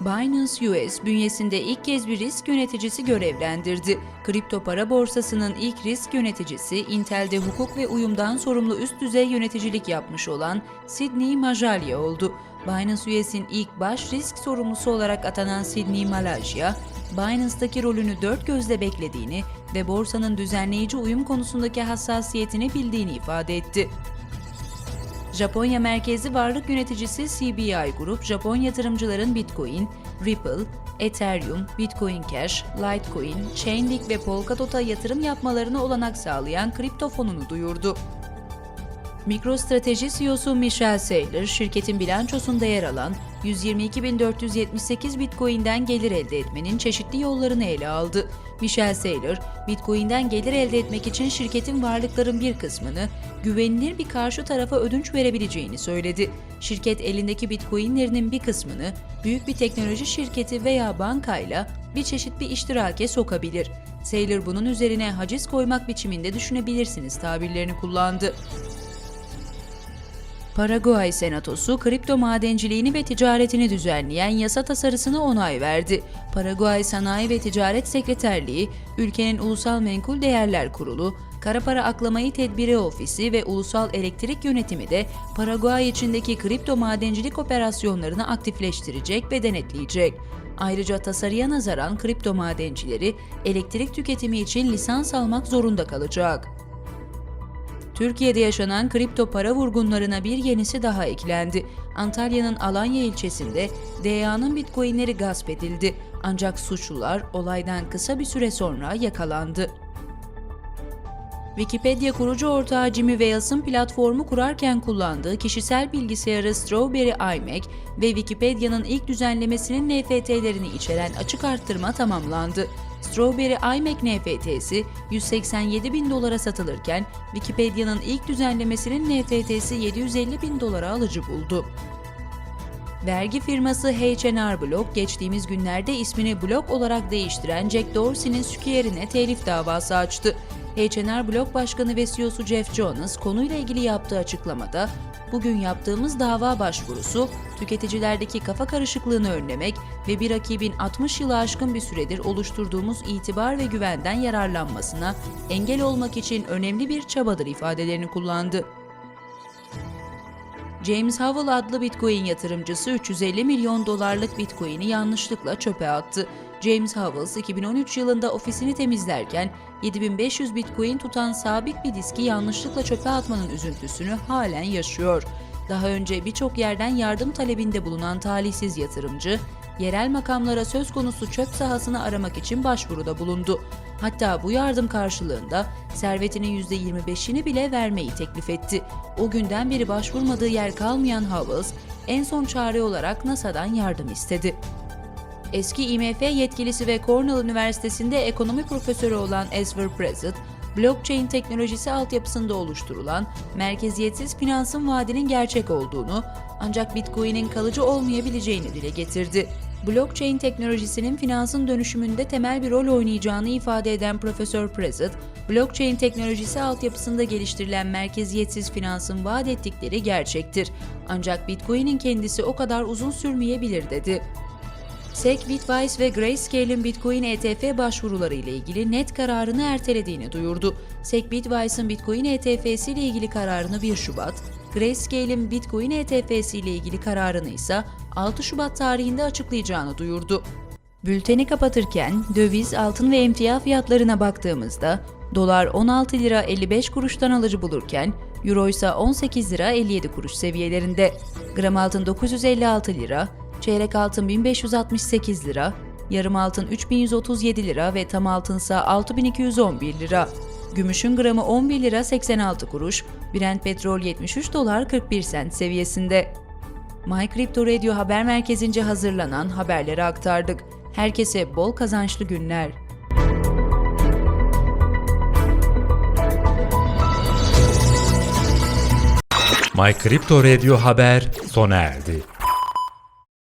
Binance US bünyesinde ilk kez bir risk yöneticisi görevlendirdi. Kripto para borsasının ilk risk yöneticisi Intel'de hukuk ve uyumdan sorumlu üst düzey yöneticilik yapmış olan Sidney Majalya oldu. Binance US'in ilk baş risk sorumlusu olarak atanan Sidney Malaysia, Binance'daki rolünü dört gözle beklediğini ve borsanın düzenleyici uyum konusundaki hassasiyetini bildiğini ifade etti. Japonya merkezli varlık yöneticisi CBI Grup, Japon yatırımcıların Bitcoin, Ripple, Ethereum, Bitcoin Cash, Litecoin, Chainlink ve Polkadot'a yatırım yapmalarına olanak sağlayan kripto fonunu duyurdu. MicroStrateji CEO'su Michel Saylor, şirketin bilançosunda yer alan 122.478 Bitcoin'den gelir elde etmenin çeşitli yollarını ele aldı. Michel Saylor, Bitcoin'den gelir elde etmek için şirketin varlıkların bir kısmını güvenilir bir karşı tarafa ödünç verebileceğini söyledi. Şirket elindeki Bitcoin'lerinin bir kısmını büyük bir teknoloji şirketi veya bankayla bir çeşit bir iştirake sokabilir. Saylor bunun üzerine haciz koymak biçiminde düşünebilirsiniz tabirlerini kullandı. Paraguay Senatosu kripto madenciliğini ve ticaretini düzenleyen yasa tasarısına onay verdi. Paraguay Sanayi ve Ticaret Sekreterliği, ülkenin Ulusal Menkul Değerler Kurulu, Kara Para Aklamayı Tedbiri Ofisi ve Ulusal Elektrik Yönetimi de Paraguay içindeki kripto madencilik operasyonlarını aktifleştirecek ve denetleyecek. Ayrıca tasarıya nazaran kripto madencileri elektrik tüketimi için lisans almak zorunda kalacak. Türkiye'de yaşanan kripto para vurgunlarına bir yenisi daha eklendi. Antalya'nın Alanya ilçesinde DA'nın bitcoinleri gasp edildi. Ancak suçlular olaydan kısa bir süre sonra yakalandı. Wikipedia kurucu ortağı Jimmy Wales'ın platformu kurarken kullandığı kişisel bilgisayarı Strawberry iMac ve Wikipedia'nın ilk düzenlemesinin NFT'lerini içeren açık arttırma tamamlandı. Strawberry iMac NFT'si 187 bin dolara satılırken Wikipedia'nın ilk düzenlemesinin NFT'si 750 bin dolara alıcı buldu. Vergi firması H&R Block geçtiğimiz günlerde ismini Block olarak değiştiren Jack Dorsey'nin sükiyerine telif davası açtı. H&R Block Başkanı ve CEO'su Jeff Jonas konuyla ilgili yaptığı açıklamada, bugün yaptığımız dava başvurusu, tüketicilerdeki kafa karışıklığını önlemek ve bir rakibin 60 yılı aşkın bir süredir oluşturduğumuz itibar ve güvenden yararlanmasına engel olmak için önemli bir çabadır ifadelerini kullandı. James Howell adlı Bitcoin yatırımcısı 350 milyon dolarlık Bitcoin'i yanlışlıkla çöpe attı. James Howells 2013 yılında ofisini temizlerken 7500 Bitcoin tutan sabit bir diski yanlışlıkla çöpe atmanın üzüntüsünü halen yaşıyor. Daha önce birçok yerden yardım talebinde bulunan talihsiz yatırımcı, yerel makamlara söz konusu çöp sahasını aramak için başvuruda bulundu. Hatta bu yardım karşılığında servetinin %25'ini bile vermeyi teklif etti. O günden beri başvurmadığı yer kalmayan Howells, en son çare olarak NASA'dan yardım istedi. Eski IMF yetkilisi ve Cornell Üniversitesi'nde ekonomi profesörü olan Ezra Prezzett, blockchain teknolojisi altyapısında oluşturulan merkeziyetsiz finansın vaadinin gerçek olduğunu ancak Bitcoin'in kalıcı olmayabileceğini dile getirdi. Blockchain teknolojisinin finansın dönüşümünde temel bir rol oynayacağını ifade eden Profesör Prezzett, blockchain teknolojisi altyapısında geliştirilen merkeziyetsiz finansın vaat ettikleri gerçektir. Ancak Bitcoin'in kendisi o kadar uzun sürmeyebilir dedi. SEC, Bitwise ve Grayscale'in Bitcoin ETF başvuruları ile ilgili net kararını ertelediğini duyurdu. SEC, Bitwise'ın Bitcoin ETF'si ile ilgili kararını 1 Şubat, Grayscale'in Bitcoin ETF'si ile ilgili kararını ise 6 Şubat tarihinde açıklayacağını duyurdu. Bülteni kapatırken döviz, altın ve emtia fiyatlarına baktığımızda dolar 16 lira 55 kuruştan alıcı bulurken euro ise 18 lira 57 kuruş seviyelerinde. Gram altın 956 lira, çeyrek altın 1568 lira, yarım altın 3137 lira ve tam altınsa 6211 lira. Gümüşün gramı 11 lira 86 kuruş, Brent petrol 73 dolar 41 sent seviyesinde. My Crypto Radio haber merkezince hazırlanan haberleri aktardık. Herkese bol kazançlı günler. My Crypto Radio Haber sona erdi.